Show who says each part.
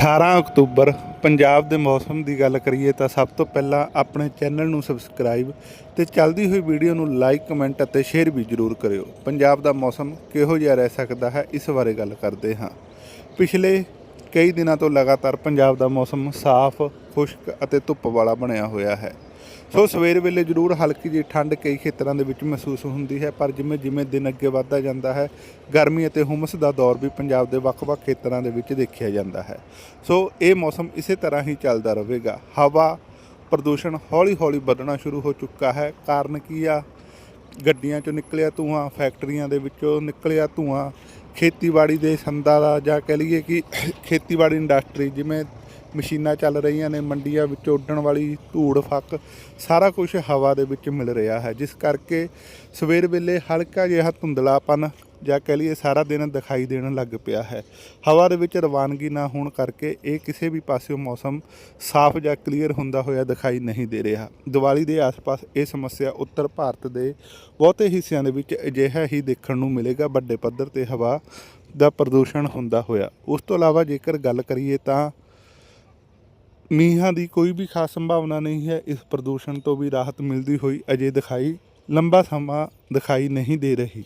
Speaker 1: 18 October Punjab ਦੇ ਮੌਸਮ ਦੀ ਗੱਲ ਕਰੀਏ ਤਾਂ ਸਭ ਤੋਂ ਪਹਿਲਾਂ ਆਪਣੇ ਚੈਨਲ ਨੂੰ ਸਬਸਕ੍ਰਾਈਬ ਤੇ ਚੱਲਦੀ ਹੋਈ ਵੀਡੀਓ ਨੂੰ ਲਾਈਕ, ਕਮੈਂਟ ਅਤੇ ਸ਼ੇਅਰ ਵੀ ਜ਼ਰੂਰ ਕਰਿਓ। ਪੰਜਾਬ ਦਾ ਮੌਸਮ ਕਿਹੋ ਜਿਹਾ ਰਹਿ ਸਕਦਾ ਹੈ, ਇਸ ਬਾਰੇ ਗੱਲ ਕਰਦੇ ਹਾਂ। ਪਿਛਲੇ ਕਈ ਦਿਨਾਂ ਤੋਂ ਲਗਾਤਾਰ ਪੰਜਾਬ ਦਾ ਮੌਸਮ ਸਾਫ਼, ਖੁਸ਼ਕ ਅਤੇ ਧੁੱਪ ਵਾਲਾ ਬਣਿਆ ਹੋਇਆ ਹੈ। ਸੋ ਸਵੇਰ ਵੇਲੇ ਜ਼ਰੂਰ ਹਲਕੀ ਜਿਹੀ ਠੰਡ ਕਈ ਖੇਤਰਾਂ ਦੇ ਵਿੱਚ ਮਹਿਸੂਸ ਹੁੰਦੀ ਹੈ, ਪਰ ਜਿਵੇਂ ਜਿਵੇਂ ਦਿਨ ਅੱਗੇ ਵੱਧਦਾ ਜਾਂਦਾ ਹੈ, ਗਰਮੀ ਅਤੇ ਹੁਮਸ ਦਾ ਦੌਰ ਵੀ ਪੰਜਾਬ ਦੇ ਵੱਖ-ਵੱਖ ਖੇਤਰਾਂ ਦੇ ਵਿੱਚ ਦੇਖਿਆ ਜਾਂਦਾ ਹੈ। ਸੋ ਇਹ ਮੌਸਮ ਇਸੇ ਤਰ੍ਹਾਂ ਹੀ ਚੱਲਦਾ ਰਹੇਗਾ। ਹਵਾ ਪ੍ਰਦੂਸ਼ਣ ਹੌਲੀ-ਹੌਲੀ ਵਧਣਾ ਸ਼ੁਰੂ ਹੋ ਚੁੱਕਾ ਹੈ। ਕਾਰਨ ਕੀ ਆ? ਗੱਡੀਆਂ ਚੋਂ ਨਿਕਲਿਆ ਧੂਆਂ, ਫੈਕਟਰੀਆਂ ਦੇ ਵਿੱਚੋਂ ਨਿਕਲਿਆ ਧੂਆਂ ਖੇਤੀਬਾੜੀ ਦੇ ਸੰਦਾਂ ਦਾ ਜਾਂ ਕਹਿ ਲਈਏ ਕਿ ਖੇਤੀਬਾੜੀ ਇੰਡਸਟਰੀ ਜਿਵੇਂ ਮਸ਼ੀਨਾਂ ਚੱਲ ਰਹੀਆਂ ਨੇ, ਮੰਡੀਆਂ ਵਿੱਚੋਂ ਉੱਡਣ ਵਾਲੀ ਧੂੜ, ਫੱਕ, ਸਾਰਾ ਕੁਝ ਹਵਾ ਦੇ ਵਿੱਚ ਮਿਲ ਰਿਹਾ ਹੈ। ਜਿਸ ਕਰਕੇ ਸਵੇਰ ਵੇਲੇ ਹਲਕਾ ਜਿਹਾ ਧੁੰਦਲਾਪਨ ਜਾਂ ਕਹਿ ਲਈਏ ਸਾਰਾ ਦਿਨ ਦਿਖਾਈ ਦੇਣ ਲੱਗ ਪਿਆ ਹੈ। ਹਵਾ ਦੇ ਵਿੱਚ ਰਵਾਨਗੀ ਨਾ ਹੋਣ ਕਰਕੇ ਇਹ ਕਿਸੇ ਵੀ ਪਾਸਿਓਂ ਮੌਸਮ ਸਾਫ਼ ਜਾਂ ਕਲੀਅਰ ਹੁੰਦਾ ਹੋਇਆ ਦਿਖਾਈ ਨਹੀਂ ਦੇ ਰਿਹਾ। ਦੀਵਾਲੀ ਦੇ ਆਸ-ਪਾਸ ਇਹ ਸਮੱਸਿਆ ਉੱਤਰ ਭਾਰਤ ਦੇ ਬਹੁਤੇ ਹਿੱਸਿਆਂ ਦੇ ਵਿੱਚ ਅਜਿਹਾ ਹੀ ਦੇਖਣ ਨੂੰ ਮਿਲੇਗਾ। ਵੱਡੇ ਪੱਧਰ ਤੇ ਹਵਾ ਦਾ ਪ੍ਰਦੂਸ਼ਣ ਹੁੰਦਾ ਹੋਇਆ। ਉਸ ਤੋਂ ਇਲਾਵਾ ਜੇਕਰ ਗੱਲ ਕਰੀਏ ਤਾਂ ਮੀਂਹਾਂ ਦੀ ਕੋਈ ਵੀ ਖਾਸ ਸੰਭਾਵਨਾ ਨਹੀਂ ਹੈ। ਇਸ ਪ੍ਰਦੂਸ਼ਣ ਤੋਂ ਵੀ ਰਾਹਤ ਮਿਲਦੀ ਹੋਈ ਅਜੇ ਦਿਖਾਈ, ਲੰਬਾ ਸਮਾਂ ਦਿਖਾਈ ਨਹੀਂ ਦੇ ਰਹੀ।